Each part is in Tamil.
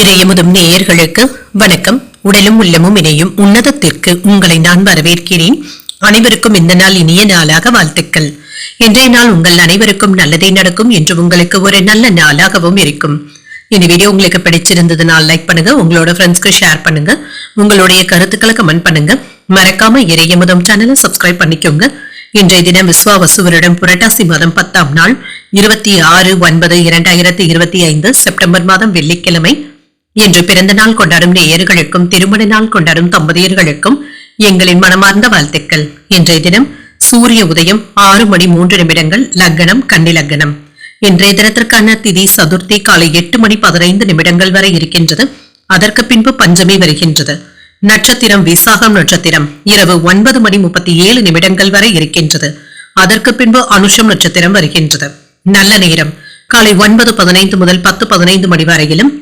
இறையமுதும் நேயர்களுக்கு வணக்கம். உடலும் உள்ளமும் இணையும் உன்னதத்திற்கு உங்களை நான் வரவேற்கிறேன். அனைவருக்கும் இந்த நாள் இனிய நாளாக வாழ்த்துக்கள். இன்றைய நாள் உங்கள் அனைவருக்கும் நல்லதே நடக்கும் என்று உங்களுக்கு ஒரு நல்ல நாளாகவும் இருக்கும். இந்த வீடியோ உங்களுக்கு பிடிச்சிருந்ததுனால் லைக் பண்ணுங்க. உங்களோட ஃப்ரெண்ட்ஸ்க்கு ஷேர் பண்ணுங்க. உங்களுடைய கருத்துக்களை கமெண்ட் பண்ணுங்க. மறக்காம இறையமுதம் சேனலை சப்ஸ்கிரைப் பண்ணிக்கோங்க. இன்றைய தினம் விஸ்வாவசு வருடம் புரட்டாசி மாதம் பத்தாம் நாள் இருபத்தி ஆறு ஒன்பது இரண்டாயிரத்தி இருபத்தி ஐந்து செப்டம்பர் மாதம் வெள்ளிக்கிழமை. இன்று பிறந்த நாள் கொண்டாடும் நேயர்களுக்கும் திருமண நாள் கொண்டாடும் தம்பதியர்களுக்கும் எங்களின் மனமார்ந்த வாழ்த்துக்கள். இன்றைய தினம் சூரிய உதயம் ஆறு மணி மூன்று நிமிடங்கள் லக்னம் கன்னி லக்னம். இன்றைய தினத்திற்கான திதி சதுர்த்தி காலை எட்டு மணி பதினைந்து நிமிடங்கள் வரை இருக்கின்றது. அதற்கு பின்பு பஞ்சமி வருகின்றது. நட்சத்திரம் விசாகம் நட்சத்திரம் இரவு ஒன்பது மணி முப்பத்தி ஏழு நிமிடங்கள் வரை இருக்கின்றது. அதற்கு பின்பு அனுஷம் நட்சத்திரம் வருகின்றது. நல்ல நேரம். காலை ஒன்பது பதினைந்து முதல் பத்து பதினைந்து மணி வரையிலும்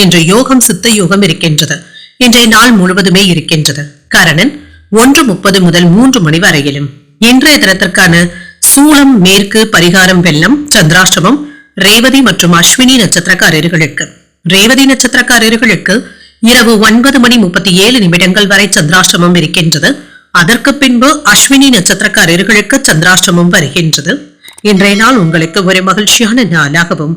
என்ற யோகம் சித்த யோகம் இருக்கின்றது. இன்றைய நாள் முழுவதுமே இருக்கின்றது. கரணன் ஒன்று முப்பது முதல் மூன்று மணி வரையிலும். இன்றைய தினத்திற்கான சூளம் மேற்கு பரிகாரம் வெள்ளம் சந்திராஷ்டமம் ரேவதி மற்றும் அஸ்வினி நட்சத்திரக்காரர்களுக்கு. ரேவதி நட்சத்திரக்காரர்களுக்கு இரவு ஒன்பது மணி முப்பத்தி ஏழு நிமிடங்கள் வரை சந்திராஷ்டமம் இருக்கின்றது. அதற்கு பின்பு அஸ்வினி நட்சத்திரக்காரர்களுக்கு சந்திராஷ்டமம் வருகின்றது. இன்றைய நாள் உங்களுக்கு ஒரு மகிழ்ச்சியான நாளாகவும்